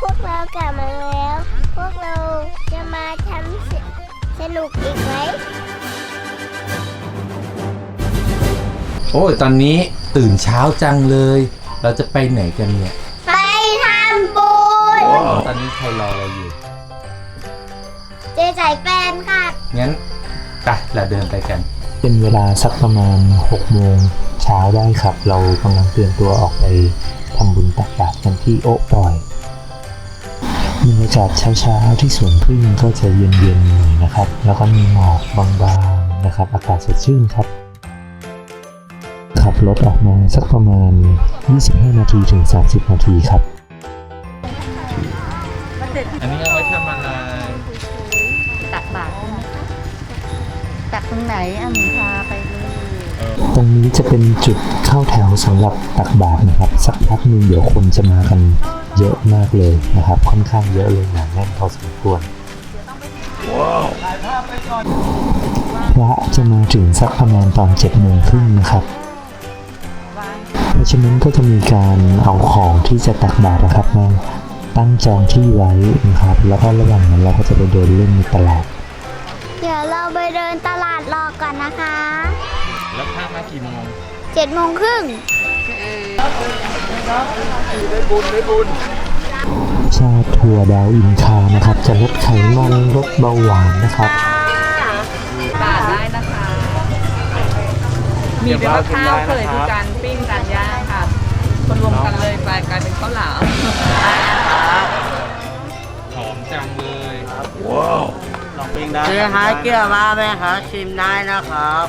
พวกเรากลับมาแล้ว พวกเราจะมาทำสสนุกอีกไหมโอ้ยตอนนี้ตื่นเช้าจังเลย เราจะไปไหนกันเนี่ย ไปทำบุญตอนนี้ใครรอเราอยู่ เจใจแฟนค่ะ งั้นไปเราเดินไปกัน เป็นเวลาสักประมาณ6โมงเช้าได้ครับ เรากำลังเตรียมตัวออกไปทำบุญตักบาตรกันที่โอ๊ะปล่อย บรรยากาศเช้าๆที่สวนพึ่งก็จะเย็นๆหน่อยนะครับ แล้วก็มีหมอกบางๆนะครับ อากาศสดชื่นครับ ขับรถออกมาสักประมาณ 25 นาทีถึง 30 นาทีครับ อันนี้เอาไว้ทำอะไรตักบาตรใช่ไหมคะตักตรงไหนอะหนูพาไปเลยตรงนี้จะเป็นจุดเข้าแถวสำหรับตักบาตรนะครับ สักพักหนึงเดี๋ยวคนจะมากัน เยอะมากเลยนะครับ ค่อนข้างเยอะเลยหนาแน่นพอสมควรพระจะมาถึงสักประมาณตอนเจ็ดโมงครึ่งนะครับ เพราะฉะนั้นก็จะมีการเอาของที่จะตักบาตรนะครับมาตั้งจองที่ไว้นะครับ แล้วก็ระหว่างนั้นเราก็จะไปเดินเล่นในตลาด เดี๋ยวเราไปเดินตลาดรอก่อนนะคะ แล้วพามากี่โมง เจ็ดโมงครึ่งชาถั่วดาวอินคานะครับ จะลดไขมันลดเบาหวานนะครับบาทได้นะคะ มีเป็นกับข้าวเคยคือการปิ้งการย่างค่ะ คนรวมกันเลยไปกลายเป็นข้าวหลามหอมจังเลยซื้อหาเกลือมาไหมครับชิมได้นะครับ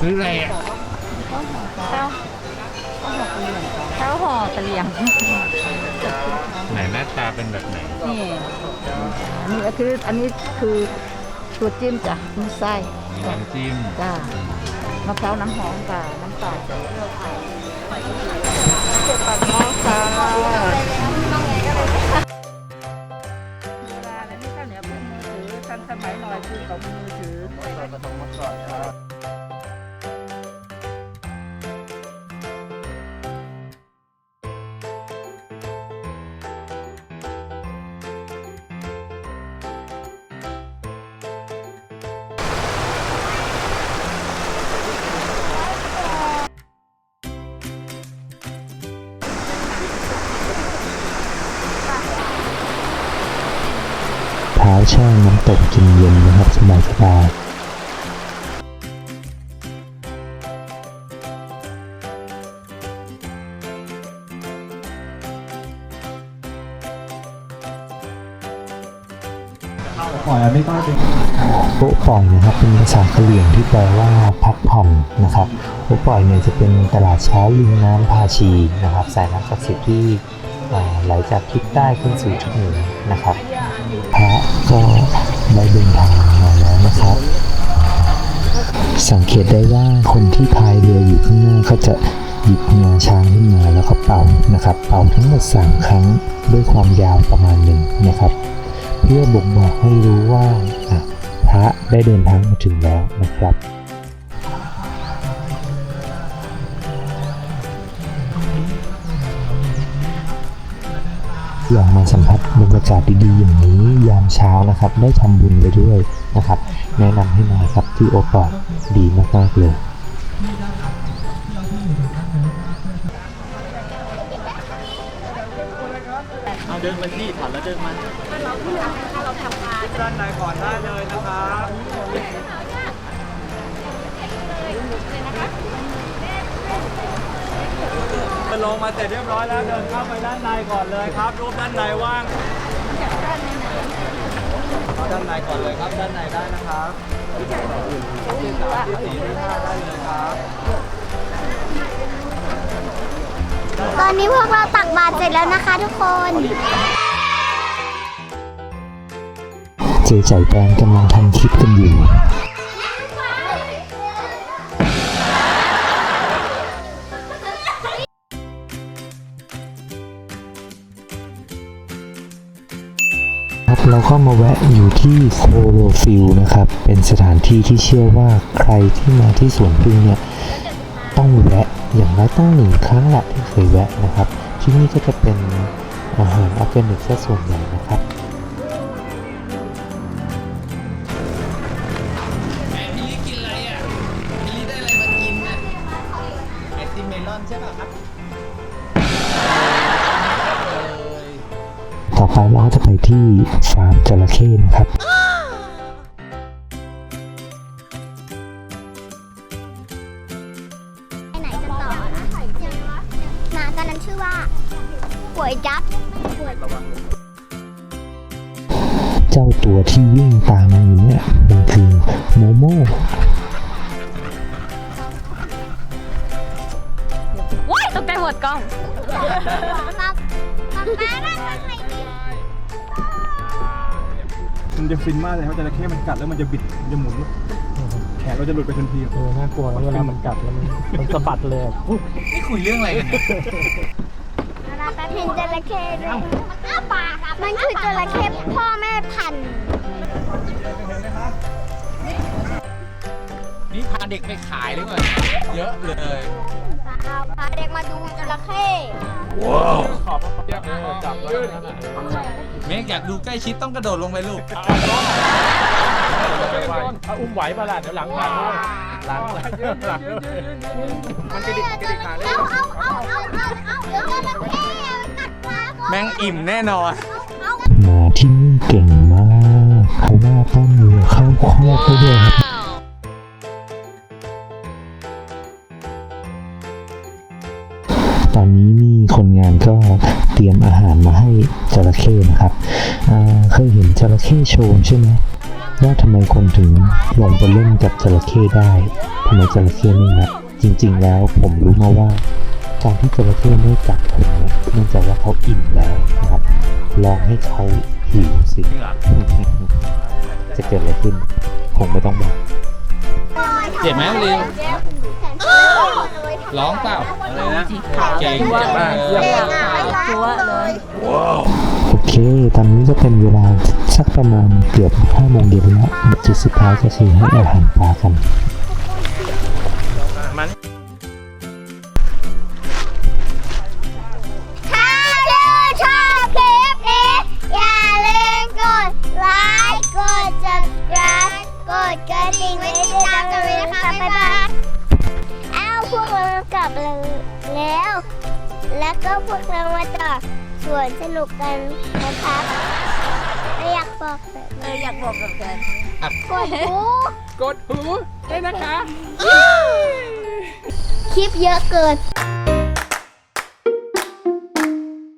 ซื้ออะไรอะข้าวห่อตะเลียงไหนหน้าตาเป็นแบบไหนนี่อันนี้ก็คืออันนี้คือตัวจิ้มจ้ะมีไส้น้ำจิ้มจ้ามะพร้าวน้ำหอมกับน้ำตาลเจ็บปากน้องค่ะเวลาแล้วนี่ข้าวเหนียวเป็นมือถือทันสมัยหน่อยคือของมือถือ แช่น้ำตกกินเย็นนะครับสบายสบายปล่อยไม่ก็เป็นโป๊ะปล่อยนะครับเป็นภาษากะเหรี่ยงที่แปลว่าพักผ่อนนะครับโป๊ะปล่อยเนี่ยจะเป็นตลาดเช้าริมน้ำพาชีนะครับสายน้ำศักดิ์สิทธิ์ที่ไหลจากทิศใต้ขึ้นสู่ทิศเหนือนะครับ พระก็ได้เดินทางมาแล้วนะครับ สังเกตได้ว่าคนที่พายเรืออยู่ข้างหน้าก็จะหยิบงาช้างขึ้นมาแล้วก็เป่านะครับ เป่าทั้งหมด3ครั้งด้วยความยาวประมาณหนึ่งนะครับ เพื่อบ่งบอกให้รู้ว่าพระได้เดินทางมาถึงแล้วนะครับ ลอยากมาสัมผัสบรรยากาศดีๆอย่างนี้ยามเช้านะครับ ได้ทำบุญไปด้วยนะครับ แนะนำให้มาครับที่โอปอดดีมากๆเลยเอาเดินมาที่ถอดแล้วเดินมาด้านในก่อนได้เลยนะครับ ลงมาเสร็จเรียบร้อยแล้วเดินเข้าไปด้านในก่อนเลยครับรูปด้านในว่างเอาด้านในก่อนเลยครับด้านในได้นะครับที่สามที่สี่ที่ห้าได้เลยครับตอนนี้พวกเราตักบาตรเสร็จแล้วนะคะทุกคน เจใจแปนกำลังทำคลิปกันอยู่ เราก็มาแวะอยู่ที่โคโรฟิลนะครับ เป็นสถานที่ที่เชื่อว่าใครที่มาที่สวนพึ่งเนี่ยต้องแวะอย่างน้อยต้องหนึ่งครั้งแหละที่เคยแวะนะครับ ที่นี่ก็จะเป็นอาหารออร์แกนิกซะส่วนใหญ่นะครับแม่พี่ลี่กินอะไรอะพี่ลี่ได้อะไรมากินอะไอติมเมลอนใช่ป่ะครับ ต่อไปเราก็จะไปที่ฟาร์มจระเข้นะครับไปไหนกันต่อนะมาตัวนั้นชื่อว่าป่วยจับป่วยเจ้าตัวที่วิ่งตามมาอยู่เนี่ยมันคือโมโมว้ายตกใจหมดกล้องป๊าป๊าป๊านั่น มันใครดีมันจะฟินมากเลยครับจระเข้มันกัดแล้วมันจะบิดมันจะหมุนแขนเราจะหลุดไปทันทีเออน่ากลัวนะเวลามันกัดแล้วมันมันสะบัดเลยอะนี่คุยเรื่องอะไรกันเนี่ยเห็นจระเข้ด้วยมันอ้าปากอะมันคือจระเข้พ่อแม่พันธุ์นี่พาเด็กไปขายหรือเปล่าเยอะเลยพาเด็กมาดูจระเข้ ขอบเรียกจับแล้วเมกอยากดูใกล้ชิดต้องกระโดดลงไปลูกถ้าอุ้มไหวป่ะล่ะเดี๋ยวหลังหลังหลังหลังหลังมันกระดิกกระดิกขาได้เอาเอาเอาเอาเอาเอาเดี๋ยวจระเข้มันกัดปลาผมแม่งอิ่มแน่นอนหมาที่นี่เก่งมากเขาว่าต้นมือเข้าคอกไปด้วยครับ อนนี้นี่คนงานก็เตรียมอาหารมาให้จระเข้นะครับเคยเห็นจระเข้โชว์ใช่ไหมว่าทำไมคนถึงลงไปเล่นกับจระเข้ได้ทำไมจระเข้ไม่งับจริง ๆ แล้วผมรู้มาว่าการที่จระเข้ไม่กัดคนเนี่ยเนื่องจากว่าเขาอิ่มแล้วนะครับ ลองให้เขาหิวสิ จะเกิดอะไรขึ้นคงไม่ต้องบอก เจ็บไหมลิวร้องเปล่าอะไรนะเก่งจังมากเก่งอะไม่รักเลยโอเค ตอนนี้ก็เป็นเวลาสักประมาณเกือบห้าโมงเย็นแล้วจุดสุดท้ายก็คือให้อาหารปลากันถ้ สวนสนุกกันนะครับไม่อยากบอกแบบเอออยากบอกกับแฟนกดหูกดหูได้นะคะ คลิปเยอะเกิน